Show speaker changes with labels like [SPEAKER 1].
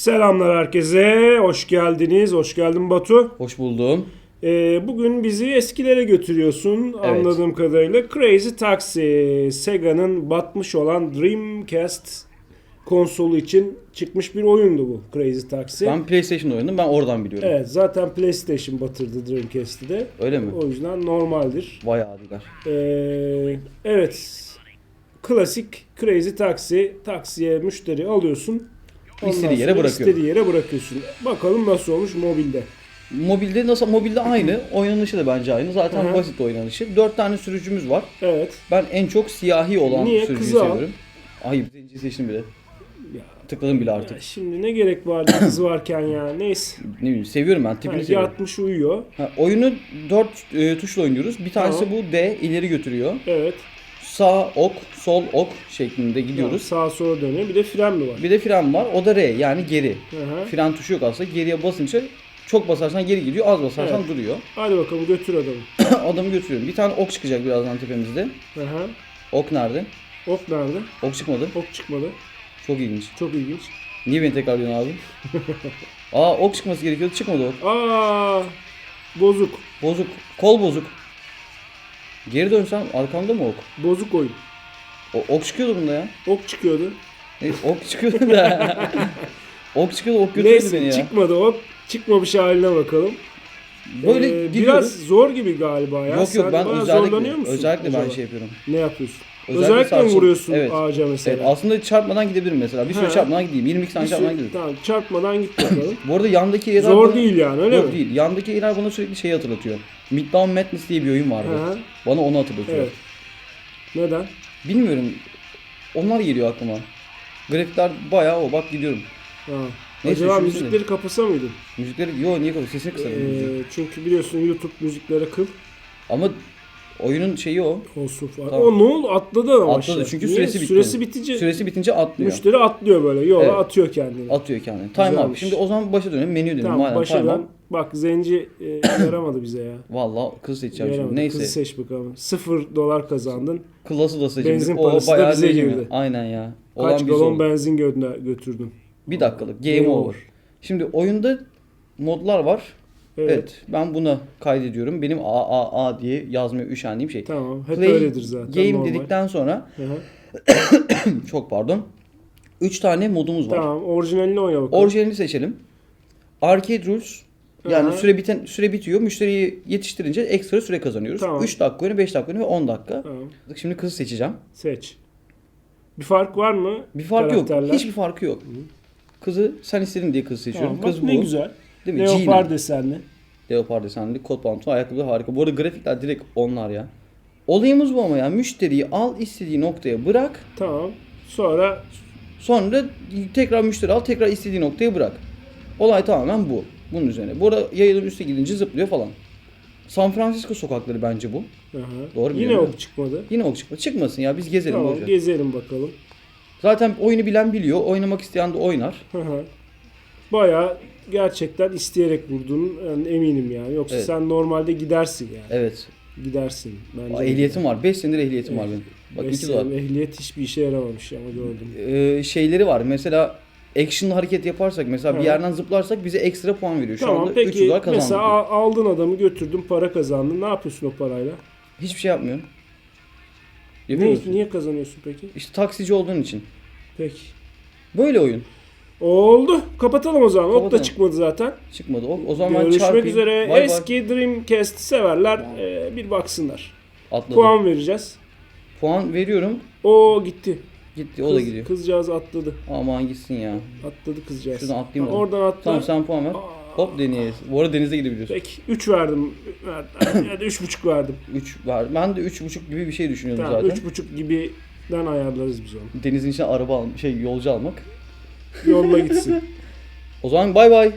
[SPEAKER 1] Selamlar herkese. Hoş geldiniz. Hoş geldin Batu.
[SPEAKER 2] Hoş buldum.
[SPEAKER 1] Ee, bugün bizi eskilere götürüyorsun anladığım kadarıyla. Crazy Taxi. Sega'nın batmış olan Dreamcast konsolu için çıkmış bir oyundu bu Crazy Taxi.
[SPEAKER 2] Ben PlayStation oynadım. Ben oradan biliyorum.
[SPEAKER 1] Evet zaten PlayStation batırdı Dreamcast'i de.
[SPEAKER 2] Öyle mi?
[SPEAKER 1] O yüzden normaldir.
[SPEAKER 2] Vay adiler.
[SPEAKER 1] Ee, evet. Klasik Crazy Taxi. Taksiye müşteri alıyorsun. Ondan
[SPEAKER 2] İstediği yere bırakıyorum.
[SPEAKER 1] istediği yere bırakıyorsun. Bakalım nasıl olmuş mobilde.
[SPEAKER 2] Mobilde nasıl? Mobilde aynı. Oynanışı da bence aynı. Zaten
[SPEAKER 1] hı.
[SPEAKER 2] basit oynanışı. Dört tane sürücümüz var.
[SPEAKER 1] Evet.
[SPEAKER 2] Ben en çok siyahi olan
[SPEAKER 1] Niye?
[SPEAKER 2] sürücüyü
[SPEAKER 1] Kızı al.
[SPEAKER 2] seviyorum. Ay zenciyi seçtim bile.
[SPEAKER 1] Ya,
[SPEAKER 2] Tıkladım bile artık.
[SPEAKER 1] ya şimdi ne gerek vardı kız varken ya. Neyse.
[SPEAKER 2] Ne bileyim seviyorum ben. Tipini
[SPEAKER 1] Ha,
[SPEAKER 2] seviyorum.
[SPEAKER 1] yatmış uyuyor.
[SPEAKER 2] Ha, oyunu dört e, tuşla oynuyoruz. Bir tanesi
[SPEAKER 1] Tamam.
[SPEAKER 2] bu D ileri götürüyor.
[SPEAKER 1] Evet.
[SPEAKER 2] Sağ ok, sol ok şeklinde gidiyoruz.
[SPEAKER 1] sağa sola dönüyor. Bir de fren mi var?
[SPEAKER 2] Bir de fren var. O da R yani geri.
[SPEAKER 1] Hı.
[SPEAKER 2] Fren tuşu yok aslında. Geriye basınca çok basarsan geri gidiyor, az basarsan
[SPEAKER 1] Evet.
[SPEAKER 2] duruyor.
[SPEAKER 1] Hadi bakalım götür adamı.
[SPEAKER 2] Adamı götürüyorum. Bir tane ok çıkacak birazdan tepemizde.
[SPEAKER 1] Hı.
[SPEAKER 2] Ok nerede?
[SPEAKER 1] Ok nerede?
[SPEAKER 2] Ok çıkmadı.
[SPEAKER 1] Ok çıkmadı.
[SPEAKER 2] Çok ilginç.
[SPEAKER 1] Çok ilginç.
[SPEAKER 2] Niye beni tekrarlıyorsun abi? Aa ok çıkması gerekiyordu. Çıkmadı ok.
[SPEAKER 1] Aa, bozuk.
[SPEAKER 2] Bozuk. Kol bozuk. Geri dönsem arkamda mı ok?
[SPEAKER 1] Bozuk oyun.
[SPEAKER 2] O, ok çıkıyordu bunda ya.
[SPEAKER 1] Ok çıkıyordu.
[SPEAKER 2] E, ok çıkıyordu da. ok çıkıyordu ok götürdü beni
[SPEAKER 1] Neyse
[SPEAKER 2] ya.
[SPEAKER 1] çıkmadı ok. Çıkmamış haline bakalım.
[SPEAKER 2] Böyle
[SPEAKER 1] Ee,
[SPEAKER 2] gidiyoruz.
[SPEAKER 1] biraz zor gibi galiba ya.
[SPEAKER 2] Yok yok
[SPEAKER 1] Sen
[SPEAKER 2] ben özellikle,
[SPEAKER 1] musun
[SPEAKER 2] özellikle ben şey yapıyorum.
[SPEAKER 1] Ne yapıyorsun?
[SPEAKER 2] Özellikle
[SPEAKER 1] Özellikle, mi vuruyorsun
[SPEAKER 2] Evet.
[SPEAKER 1] ağaca mesela?
[SPEAKER 2] Evet, aslında çarpmadan gidebilirim mesela. Bir süre çarpmadan gideyim. 22 tane
[SPEAKER 1] Bir
[SPEAKER 2] çarpmadan gidelim.
[SPEAKER 1] Tamam çarpmadan git bakalım.
[SPEAKER 2] Bu arada yandaki yerler
[SPEAKER 1] Zor
[SPEAKER 2] bana-
[SPEAKER 1] değil yani öyle
[SPEAKER 2] Yok
[SPEAKER 1] mi?
[SPEAKER 2] değil. Yandaki yerler bana sürekli şeyi hatırlatıyor. Midtown Madness diye bir oyun vardı. Bana onu hatırlatıyor.
[SPEAKER 1] Evet. Neden?
[SPEAKER 2] Bilmiyorum. Onlar geliyor aklıma. Grafikler bayağı o. Bak gidiyorum.
[SPEAKER 1] Ha.
[SPEAKER 2] Neyse,
[SPEAKER 1] Acaba müzikleri kapasa mıydın?
[SPEAKER 2] Müzikleri yo niye kadar sesini kısarım.
[SPEAKER 1] Ee, çünkü biliyorsun YouTube müziklere kıl
[SPEAKER 2] Ama oyunun şeyi o.
[SPEAKER 1] olsun falan.
[SPEAKER 2] Tamam.
[SPEAKER 1] O ne oldu? Atladı ama
[SPEAKER 2] Atladı
[SPEAKER 1] aşağı.
[SPEAKER 2] çünkü
[SPEAKER 1] Niye?
[SPEAKER 2] süresi bitti.
[SPEAKER 1] Süresi bitince
[SPEAKER 2] Süresi bitince atlıyor.
[SPEAKER 1] müşteri atlıyor böyle. Yola
[SPEAKER 2] Evet.
[SPEAKER 1] atıyor kendini.
[SPEAKER 2] Atıyor kendini. Time.
[SPEAKER 1] Güzelmiş.
[SPEAKER 2] Şimdi o zaman başa dönelim. Menüye dönelim.
[SPEAKER 1] tamam
[SPEAKER 2] Madem time.
[SPEAKER 1] Bak zenci e, yaramadı bize ya.
[SPEAKER 2] Valla kız seçeceğim
[SPEAKER 1] Yaramadı.
[SPEAKER 2] şimdi. Neyse.
[SPEAKER 1] Kızı seç bakalım. Sıfır dolar kazandın.
[SPEAKER 2] Klası da seçelim.
[SPEAKER 1] Benzin parası da bize girdi.
[SPEAKER 2] Aynen ya.
[SPEAKER 1] Kaç galon benzin gönder, götürdün.
[SPEAKER 2] Bir dakikalık. Game,
[SPEAKER 1] Game
[SPEAKER 2] over.
[SPEAKER 1] over.
[SPEAKER 2] Şimdi oyunda modlar var.
[SPEAKER 1] Evet.
[SPEAKER 2] Evet. Ben buna kaydediyorum. Benim A A A diye yazmaya üşendiğim şey.
[SPEAKER 1] Tamam. Hep
[SPEAKER 2] Play
[SPEAKER 1] öyledir zaten.
[SPEAKER 2] Game
[SPEAKER 1] normal.
[SPEAKER 2] dedikten sonra
[SPEAKER 1] Hı hı.
[SPEAKER 2] çok pardon. 3 tane modumuz var.
[SPEAKER 1] Tamam. Orijinalini oyna bakalım.
[SPEAKER 2] Orijinalini seçelim. Arcade Rules yani
[SPEAKER 1] Aha.
[SPEAKER 2] süre biten süre bitiyor. Müşteriyi yetiştirince ekstra süre kazanıyoruz.
[SPEAKER 1] Tamam.
[SPEAKER 2] 3 dakika oyunu, 5 dakika oyunu ve 10 dakika.
[SPEAKER 1] Tamam.
[SPEAKER 2] Şimdi kızı seçeceğim.
[SPEAKER 1] Seç. Bir fark var mı?
[SPEAKER 2] Bir fark yok. Hiçbir farkı yok. Kızı sen istedin diye kızı seçiyorum.
[SPEAKER 1] Tamam, bak
[SPEAKER 2] Kız bu.
[SPEAKER 1] ne güzel.
[SPEAKER 2] Değil mi?
[SPEAKER 1] Leopar
[SPEAKER 2] Gina.
[SPEAKER 1] desenli.
[SPEAKER 2] Leopar desenli kot pantolon ayakkabı harika. Bu arada grafikler direkt onlar ya. Olayımız bu ama ya. Müşteriyi al istediği noktaya bırak.
[SPEAKER 1] Tamam. Sonra
[SPEAKER 2] Sonra tekrar müşteri al tekrar istediği noktaya bırak. Olay tamamen bu. Bunun üzerine. Bu arada yayılın üstte gidince zıplıyor falan. San Francisco sokakları bence bu.
[SPEAKER 1] Aha.
[SPEAKER 2] Doğru
[SPEAKER 1] Yine
[SPEAKER 2] biliyorum.
[SPEAKER 1] ok çıkmadı.
[SPEAKER 2] Yine ok çıkma. Çıkmasın ya biz gezelim.
[SPEAKER 1] Tamam gezelim bakalım.
[SPEAKER 2] Zaten oyunu bilen biliyor. Oynamak isteyen de oynar.
[SPEAKER 1] Bayağı gerçekten isteyerek vurdun yani eminim yani. Yoksa
[SPEAKER 2] Evet.
[SPEAKER 1] sen normalde gidersin yani.
[SPEAKER 2] Evet.
[SPEAKER 1] Gidersin. Bence.
[SPEAKER 2] Aa, ehliyetim var. 5 senedir ehliyetim var benim. Bak
[SPEAKER 1] Beş
[SPEAKER 2] 2 dolar.
[SPEAKER 1] sene Ehliyet hiçbir işe yaramamış ama gördüm.
[SPEAKER 2] Ee, şeyleri var. Mesela action'lı hareket yaparsak mesela bir yerden zıplarsak bize ekstra puan veriyor. Şu
[SPEAKER 1] tamam
[SPEAKER 2] anda 300
[SPEAKER 1] peki
[SPEAKER 2] dolar kazandık.
[SPEAKER 1] mesela al- aldın adamı götürdün para kazandın. Ne yapıyorsun o parayla?
[SPEAKER 2] Hiçbir şey yapmıyorum.
[SPEAKER 1] Ne, niye kazanıyorsun peki?
[SPEAKER 2] İşte taksici olduğun için.
[SPEAKER 1] Peki.
[SPEAKER 2] Böyle oyun.
[SPEAKER 1] Oldu. Kapatalım o zaman. Ok da
[SPEAKER 2] Kapatalım.
[SPEAKER 1] çıkmadı zaten.
[SPEAKER 2] Çıkmadı. O, o zaman
[SPEAKER 1] Görüşmek
[SPEAKER 2] çarpayım.
[SPEAKER 1] üzere.
[SPEAKER 2] Bay bay.
[SPEAKER 1] Eski Dreamcast severler e, bir baksınlar.
[SPEAKER 2] Atladım.
[SPEAKER 1] Puan vereceğiz.
[SPEAKER 2] Puan veriyorum.
[SPEAKER 1] O gitti.
[SPEAKER 2] Gitti. O da
[SPEAKER 1] Kız-
[SPEAKER 2] gidiyor.
[SPEAKER 1] Kızcağız atladı.
[SPEAKER 2] Aman gitsin ya.
[SPEAKER 1] Atladı kızcağız.
[SPEAKER 2] Şuradan atlayayım
[SPEAKER 1] Ha,
[SPEAKER 2] da.
[SPEAKER 1] Oradan atla.
[SPEAKER 2] Tamam sen puan ver. Hop deniz. Bu arada denize gidebiliyorsun.
[SPEAKER 1] Peki 3 verdim. ya da 3,5 verdim.
[SPEAKER 2] 3 var. Ben de 3.5 gibi bir şey düşünüyordum
[SPEAKER 1] Tamam
[SPEAKER 2] zaten.
[SPEAKER 1] 3,5 gibiden ayarlarız biz onu.
[SPEAKER 2] Denizin içine araba al şey yolcu almak.
[SPEAKER 1] Yolla gitsin.
[SPEAKER 2] O zaman bay bay.